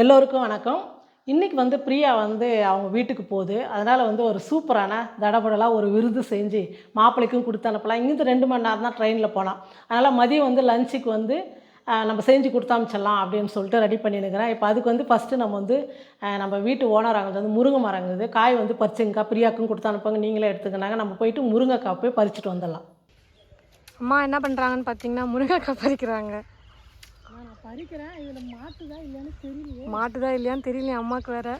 எல்லோருக்கும் வணக்கம். இன்றைக்கி வந்து பிரியா வந்து அவங்க வீட்டுக்கு போகுது. அதனால் வந்து ஒரு சூப்பரான தடபடலாக ஒரு விருது செஞ்சு மாப்பிள்ளைக்கும் கொடுத்து அனுப்பலாம். இங்கேருந்து ரெண்டு மணி நேரம் தான் ட்ரெயினில் போகலாம் அதனால் மதியம் வந்து லஞ்சுக்கு வந்து நம்ம செஞ்சு கொடுத்து அப்படின்னு சொல்லிட்டு ரெடி பண்ணினுக்கிறேன் இப்போ அதுக்கு வந்து ஃபஸ்ட்டு நம்ம வந்து நம்ம வீட்டு ஓனர் அங்கே வந்து முருங்கை மரம் இருக்குது. காய் வந்து பறிச்சுங்கக்கா பிரியாக்கும் கொடுத்து அனுப்புங்க. நீங்களே எடுத்துக்கினாங்க நம்ம போயிட்டு முருங்கைக்காய் போய் பறிச்சுட்டு வந்துடலாம். அம்மா என்ன பண்ணுறாங்கன்னு பார்த்தீங்கன்னா முருங்கைக்காய் பறிக்கிறாங்க. பறிக்கிறேன். இதில் மாட்டுதா இல்லைன்னு தெரியலையே. மாட்டுதா இல்லையான்னு தெரியலையே அம்மாவுக்கு வேற.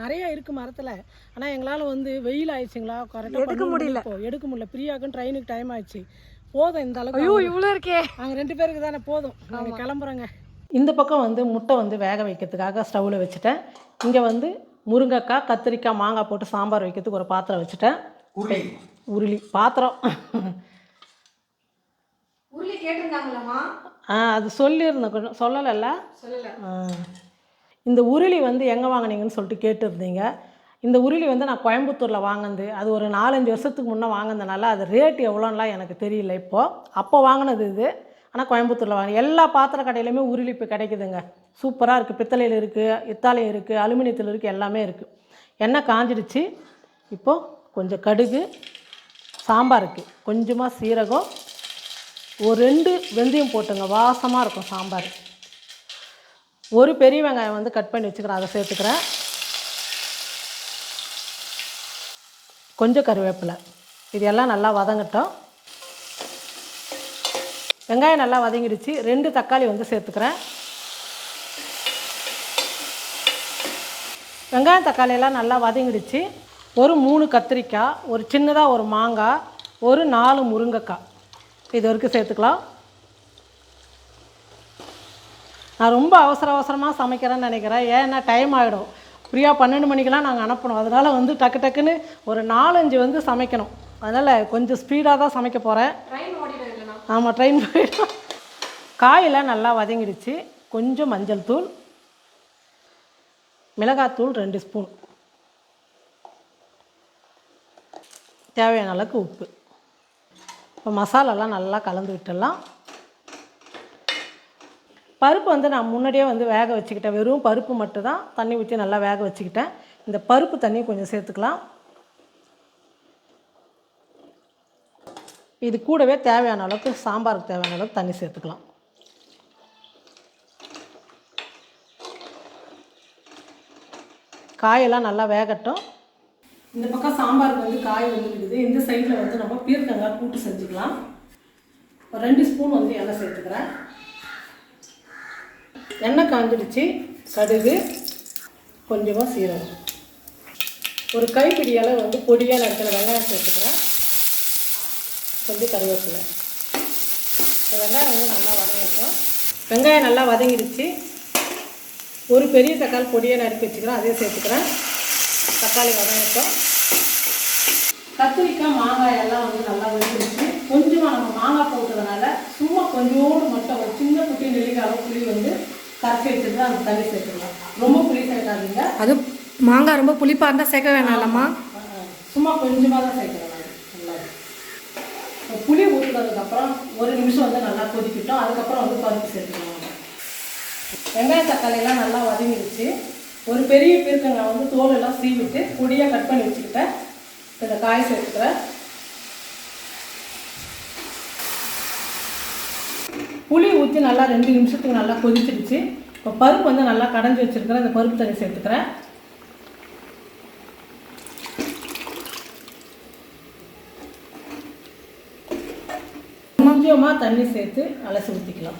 நிறைய இருக்கு மரத்தில். ஆனால் எங்களால் வந்து வெயில் ஆயிடுச்சுங்களா? கரெக்டாக எடுக்க முடியல. எடுக்க முடியல. பிரியாக்கும் ட்ரெயினுக்கு டைம் ஆயிடுச்சு. போதும் இந்த அளவுக்கு ஐயோ இவ்வளோ இருக்கே. நாங்கள் ரெண்டு பேருக்கு தானே போதும். நாங்கள் கிளம்புறோங்க. இந்த பக்கம் வந்து முட்டை வந்து வேக வைக்கிறதுக்காக ஸ்டவ்வில் வச்சுட்டேன். இங்கே வந்து முருங்கைக்காய் கத்திரிக்காய் மாங்காய் போட்டு சாம்பார் வைக்கிறதுக்கு ஒரு பாத்திரம் வச்சுட்டேன். உருளி. பாத்திரம். உருளி கேட்டிருந்தாங்களம்மா? ஆ அது சொல்லியிருந்தேன் சொல்லலைல்ல? சொல்லலை. இந்த உருளி வந்து எங்கே வாங்குனீங்கன்னு சொல்லிட்டு கேட்டிருந்தீங்க. இந்த உருளி வந்து நான் கோயம்புத்தூரில் வாங்கினது. அது ஒரு நாலஞ்சு வருஷத்துக்கு முன்னே வாங்கினதுனால அது ரேட் எவ்வளோன்னுலாம் எனக்கு தெரியல இப்போது அப்போ வாங்கினது இது. ஆனால் கோயம்புத்தூரில் வாங்க எல்லா பாத்திர கடையிலையுமே உருளி இப்போ கிடைக்குதுங்க. சூப்பராக இருக்குது பித்தளையில் இருக்குது இத்தாலியம் இருக்குது அலுமினியத்தில் இருக்குது எல்லாமே இருக்குது எண்ணெய் காஞ்சிடுச்சு. இப்போது கொஞ்சம் கடுகு சாம்பாருக்கு கொஞ்சமாக சீரகம் ஒரு ரெண்டு வெந்தயம் போட்டுங்க. வாசமாக இருக்கும் சாம்பார். ஒரு பெரிய வெங்காயம் வந்து கட் பண்ணி வச்சுக்கிறேன். அதை சேர்த்துக்கிறேன். கொஞ்சம் கருவேப்பிலை. இது எல்லாம் நல்லா வதங்கட்டும். வெங்காயம் நல்லா வதங்கிடுச்சு. ரெண்டு தக்காளி வந்து சேர்த்துக்கிறேன். வெங்காயம் தக்காளியெல்லாம் நல்லா வதங்கிடுச்சு. ஒரு மூணு கத்திரிக்காய் ஒரு சின்னதாக ஒரு மாங்காய் ஒரு நாலு முருங்கைக்காய். இது வரைக்கும் சேர்த்துக்கலாம். நான் ரொம்ப அவசர அவசரமாக சமைக்கிறேன்னு நினைக்கிறேன். ஏன்னா டைம் ஆகிடும் ஃப்ரீயாக பன்னெண்டு மணிக்கெலாம் நாங்கள் அனுப்பணும். அதனால் வந்து டக்கு டக்குன்னு ஒரு நாலஞ்சு வந்து சமைக்கணும். அதனால் கொஞ்சம் ஸ்பீடாக தான் சமைக்க போகிறேன் ஆமாம் ட்ரெயின் போயிடும். காயெல்லாம் நல்லா வதங்கிடுச்சு. கொஞ்சம் மஞ்சள் தூள் மிளகாத்தூள் ரெண்டு ஸ்பூன் தேவையான அளவுக்கு உப்பு. இப்போ மசாலாலாம் நல்லா கலந்து விட்டுடலாம். பருப்பு வந்து நான் முன்னாடியே வந்து வேக வச்சுக்கிட்டேன். வெறும் பருப்பு மட்டும்தான். தண்ணி ஊற்றி நல்லா வேக வச்சுக்கிட்டேன். இந்த பருப்பு தண்ணி கொஞ்சம் சேர்த்துக்கலாம். இது கூடவே தேவையான அளவுக்கு சாம்பாருக்கு தேவையான அளவுக்கு தண்ணி சேர்த்துக்கலாம். காயெல்லாம் நல்லா வேகட்டும். இந்த பக்கம் சாம்பாருக்கு வந்து காய் வந்து இருக்குது இந்த சைடில் வந்து நம்ம பீர்க்கங்காய் கூட்டு செஞ்சுக்கலாம். ஒரு ரெண்டு ஸ்பூன் வந்து எண்ணெய் சேர்த்துக்கிறேன். எண்ணெய் காஞ்சிடுச்சு. கடுகு கொஞ்சமாக சீரகம். ஒரு கைப்பிடி அளவு வந்து பொடியாக நறுக்கிற வெங்காயம் சேர்த்துக்கிறேன். கொஞ்சம் கருவேப்பிலை. இந்த வெங்காயம் வந்து நல்லா வதங்கிட்டோம். வெங்காயம் நல்லா வதங்கிடுச்சு. ஒரு பெரிய தக்காளி பொடியாக நறுக்கி வச்சுக்கிறேன் அதையும் சேர்த்துக்கிறேன். தக்காளி வதங்கட்டும் கத்திரிக்காய் மாங்காய் எல்லாம் வந்து நல்லா வெந்துருச்சு. கொஞ்சமாக நம்ம மாங்காய் போட்டதுனால சும்மா கொஞ்சோண்டு மட்டும் ஒரு சின்ன குட்டி நெல்லிக்காய் புளி வந்து கரைச்சி வச்சுட்டு அந்த தண்ணி சேர்த்துக்கலாம். ரொம்ப புளி சேர்க்காதீங்க. அது மாங்காய் ரொம்ப புளிப்பாக இருந்தால் சேர்க்க வேணாம்லம்மா சும்மா கொஞ்சமாக தான் சேர்க்குறேன் நல்லா. புளி ஊற்றுனதுக்கப்புறம் ஒரு நிமிஷம் வந்து நல்லா கொதிக்கட்டும். அதுக்கப்புறம் வந்து பருப்பு சேர்த்துக்கலாம். வெங்காய தக்காளி எல்லாம் நல்லா வதங்கிடுச்சு ஒரு பெரிய பீர்க்கங்காய் வந்து தோல் எல்லாம் சீவிட்டு பொடியாக கட் பண்ணி வச்சுக்கிட்டேன். இந்த காய் சேர்த்துக்கிறேன். புளி ஊற்றி நல்லா ரெண்டு நிமிஷத்துக்கு நல்லா கொதிச்சிடுச்சு. இப்போ பருப்பு வந்து நல்லா கடைஞ்சி வச்சுருக்கிறேன். இந்த பருப்பு தண்ணி சேர்த்துக்கிறேன். கொஞ்சமாக தண்ணி சேர்த்து அலசி ஊற்றிக்கலாம்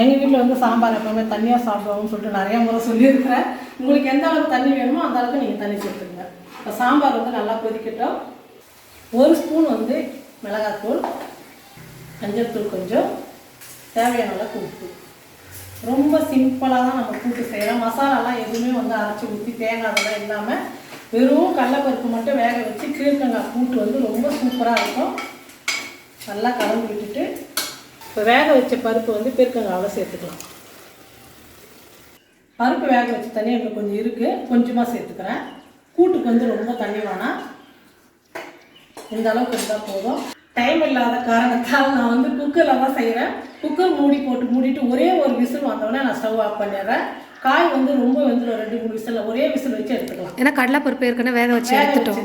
எங்கள் வீட்டில் வந்து சாம்பார் எப்போவுமே தண்ணியாக சாப்பிடுவோம்னு சொல்லிட்டு நிறைய முறை சொல்லியிருக்கிறேன். உங்களுக்கு எந்த அளவுக்கு தண்ணி வேணுமோ அந்த அளவுக்கு நீங்கள் தண்ணி சேர்த்துக்கங்க. இப்போ சாம்பார் வந்து நல்லா கொதிக்கட்டும். ஒரு ஸ்பூன் வந்து மிளகாத்தூள் மஞ்சள்தூள் கொஞ்சம் தேவையான அளவுக்கு உப்பு. ரொம்ப சிம்பிளாக தான் நம்ம கூட்டு செய்கிறோம் மசாலாலாம் எதுவுமே வந்து அரைச்சி ஊற்றி தேங்காய் அதெல்லாம் இல்லாமல் வெறும் கடலப்பருப்பு மட்டும் வேக வச்சு கீழ்கங்காய் கூட்டு வந்து ரொம்ப சூப்பராக இருக்கும். நல்லா கலந்து விட்டுட்டு இப்போ வேக வச்ச பருப்பு வந்து பெருக்கங்காவில் சேர்த்துக்கலாம். பருப்பு வேக வச்ச தண்ணி எனக்கு கொஞ்சம் இருக்குது கொஞ்சமாக சேர்த்துக்கிறேன். கூட்டுக்கு வந்து ரொம்ப தண்ணி வேணாம். இந்த அளவுக்கு இருந்தால் போதும். டைம் இல்லாத காரணத்தால் நான் வந்து குக்கரில் தான் செய்கிறேன் குக்கர் மூடி போட்டு மூடிட்டு ஒரே ஒரு விசில் வந்தோடனே நான் ஸ்டவ் ஆஃப் பண்ணிடுறேன். காய் வந்து ரொம்ப வந்துடும் ரெண்டு மூணு விசில் ஒரே விசில் வச்சு எடுத்துக்கலாம். ஏன்னா கடலைப்பருப்பு ஏற்கனவே வேக வச்சு எடுத்துட்டோம்.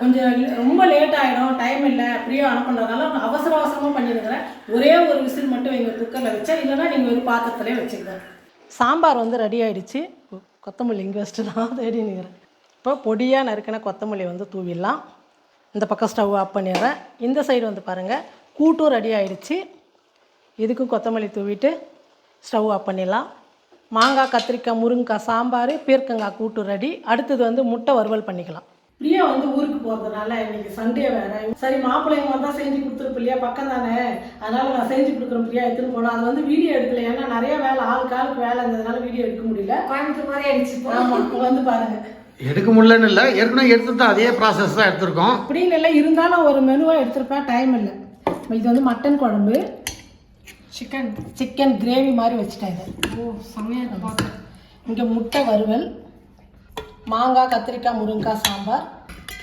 கொஞ்சம் ரொம்ப லேட் ஆகிடும் டைம் இல்லை. அப்படியே அனுப்புனதுனால அவசர அவசரமாக பண்ணியிருக்கிறேன் ஒரே ஒரு விசில் மட்டும் எங்கள் குக்கரில் வச்சா இல்லைன்னா நீங்கள் ஒரு பாத்திரத்திலே வச்சுக்கலாம் சாம்பார் வந்து ரெடி ஆகிடுச்சு கொத்தமல்லி இங்கே வச்சுட்டு தான் தேடி நிற்கிறேன் இப்போ பொடியாக நறுக்கின கொத்தமல்லி வந்து தூவிடலாம். இந்த பக்கம் ஸ்டவ் ஆஃப் பண்ணிடுறேன். இந்த சைடு வந்து பாருங்கள் கூட்டும் ரெடி ஆகிடுச்சு இதுக்கும் கொத்தமல்லி தூவிட்டு ஸ்டவ் ஆஃப் பண்ணிடலாம். மாங்காய் கத்திரிக்காய் முருங்கைக்காய் சாம்பார் பீர்க்கங்காய் கூட்டு ரெடி அடுத்தது வந்து முட்டை வறுவல் பண்ணிக்கலாம். பிரியா வந்து ஊருக்கு போகிறதுனால இன்னைக்கு சண்டே வேற. சரி மாப்பிள்ளைங்க வந்தால் செஞ்சு கொடுத்துருப்போம் இல்லையா? பக்கம் தானே. அதனால நான் செஞ்சு கொடுக்குறேன் பிரியா எடுத்துன்னு போனோம் அது வந்து வீடியோ எடுக்கல. ஏன்னா நிறைய வேலை ஆளுக்கு ஆளுக்கு வேலை இருந்ததுனால வீடியோ எடுக்க முடியல. கோயம்புத்தூர் மாதிரி ஆயிடுச்சு ஆமாம் வந்து பாருங்க. எடுக்க முடியலன்னு இல்லை. ஏற்கனவே எடுத்து தான் அதே ப்ராசஸ் தான் எடுத்திருக்கோம். அப்படின்னு இல்லை இருந்தாலும் ஒரு மெனுவாக எடுத்திருப்பேன். டைம் இல்லை. இது வந்து மட்டன் குழம்பு சிக்கன் சிக்கன் கிரேவி மாதிரி வச்சுட்டேன் இதை. ஓ செம்மையா இருக்கு பார்க்க. இங்கே முட்டை வறுவல் மாங்காய் கத்திரிக்காய் முருங்கைக்காய் சாம்பார்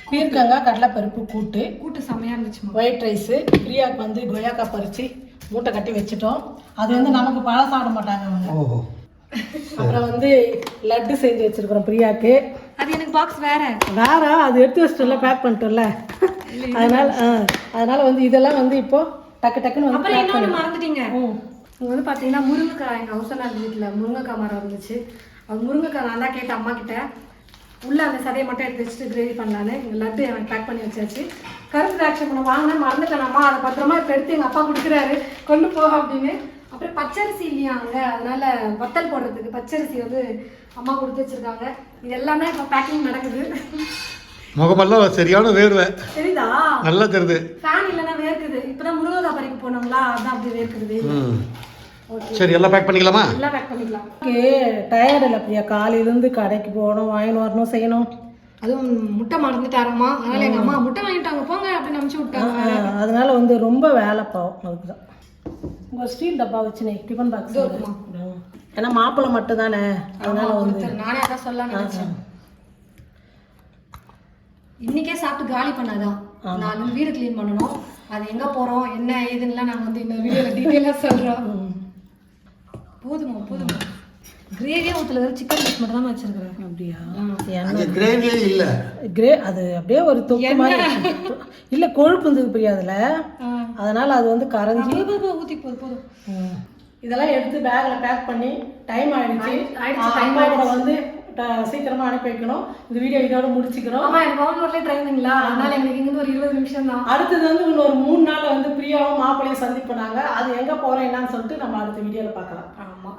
பீர்க்கங்காய் கடலைப்பருப்பு கூட்டு கூட்டு செம்மையா இருந்துச்சுமா ஒயிட் ரைஸு பிரியாக்கு வந்து கொய்யாக்காய் பறித்து மூட்டை கட்டி வச்சுட்டோம். அது வந்து நமக்கு பழம் சாப்பிட மாட்டாங்க அவங்க ஓஹோ. அப்புறம் வந்து லட்டு செஞ்சு வச்சிருக்கிறோம் பிரியாக்கு. அது எனக்கு பாக்ஸ் வேற. வேற? அது எடுத்து வச்சிட்டோம்ல பேக் பண்ணிட்டோம்ல. அதனால ஆ அதனால வந்து இதெல்லாம் வந்து இப்போ டக்கு டக்குன்னு வந்து இன்னொன்று மறந்துட்டீங்க. இங்க வந்து பார்த்தீங்கன்னா முருங்கைக்காய் எங்கள் ஹவுசனார் வீட்டில் முருங்கைக்காய் மரம் இருந்துச்சு. அது முருங்கைக்காய் நான் தான் கேட்டேன் அம்மா கிட்ட உள்ள அந்த சதையை மட்டும் எடுத்து வச்சுட்டு கிரேவி பண்ணலான்னு லட்டு எனக்கு பேக் பண்ணி வச்சாச்சு. கருப்பு திராட்சை பண்ண வாங்கினேன் மறந்துட்டேன் அம்மா அதை பத்திரமா இப்போ எடுத்து எங்கள் அப்பா கொடுக்குறாரு. கொண்டு போ அப்படின்னு. அப்புறம் பச்சரிசி இல்லையா அங்கே? அதனால வத்தல் போடுறதுக்கு பச்சரிசி வந்து அம்மா கொடுத்து வச்சிருக்காங்க. இது எல்லாமே இப்போ பேக்கிங் நடக்குது. முகமெல்லாம் சரியான வேர்வை. சரிதா நல்லா தெரியுது. ஃபேன் இல்லைன்னா வேர்க்குது. இப்போதான் முருங்கைக்காய் பறிக்க போனோம்ல அதான் அப்படியே வேர்க்குது. சரி எல்லாம் பேக் பண்ணிக்கலாமா? எல்லாம் பேக் பண்ணிக்கலாம். டயர்டு இல்லை பிரியா? காலையிலேருந்து கடைக்கு போகணும் வாங்கின்னு வரணும் செய்யணும். அதுவும் முட்டை மறந்துட்டாரம்மா அதனால எங்க அம்மா முட்டை வாங்கிட்டாங்க போங்க அப்படின்னு அனுப்பிச்சு விட்டாங்க. அதனால வந்து ரொம்ப வேலை பாவம் அதுக்கு தான் உங்கள் ஸ்டீல் டப்பா வச்சுனே டிஃபன் பாக்ஸ் ஏன்னா மாப்பிள்ளை மட்டும் தானே அதனால வந்து. நானே அதான் சொல்ல நினைச்சேன். இன்னைக்கே சாப்பிட்டு காலி பண்ணாதான் நாலு வீடு க்ளீன் பண்ணணும். அது எங்க போறோம் என்ன ஏதுன்னுலாம் நாங்க வந்து இந்த வீடியோல டீட்டெயிலாக சொல்றோம். போதுமா போதுமா கிரேவியே ஊத்துல வெறும் சிக்கன் பீஸ் மட்டும் தான் வச்சிருக்கிறேன். அப்படியா? அது கிரேவியே இல்லை. கிரே அது அப்படியே ஒரு தொக்கு மாதிரி இல்ல கொழுப்பு இருந்தது பிரியா அதுல அதனால அது வந்து கரைஞ்சி ஊத்தி போதும் போதும். இதெல்லாம் எடுத்து பேக்ல பேக் பண்ணி டைம் ஆயிடுச்சு. ஆயிடுச்சு, ஆ, அம்மா கூட வந்து சீக்கிரமா அனுப்பி வைக்கணும். இந்த வீடியோ இதோட முடிச்சுக்கிறோம். ஆமா எனக்கு பவுன்லூர்லேயே ட்ரைனிங்களா அதனால எங்களுக்கு இங்கிருந்து ஒரு இருபது நிமிஷம் தான் அடுத்தது வந்து இன்னொரு மூணு நாள் வந்து பிரியாவும் மாப்பிள்ளையும் சந்திப்பு நாங்க. அது எங்க போறோம் என்னன்னு சொல்லிட்டு நம்ம அடுத்த வீடியோல பார்க்கலாம். ஆமா.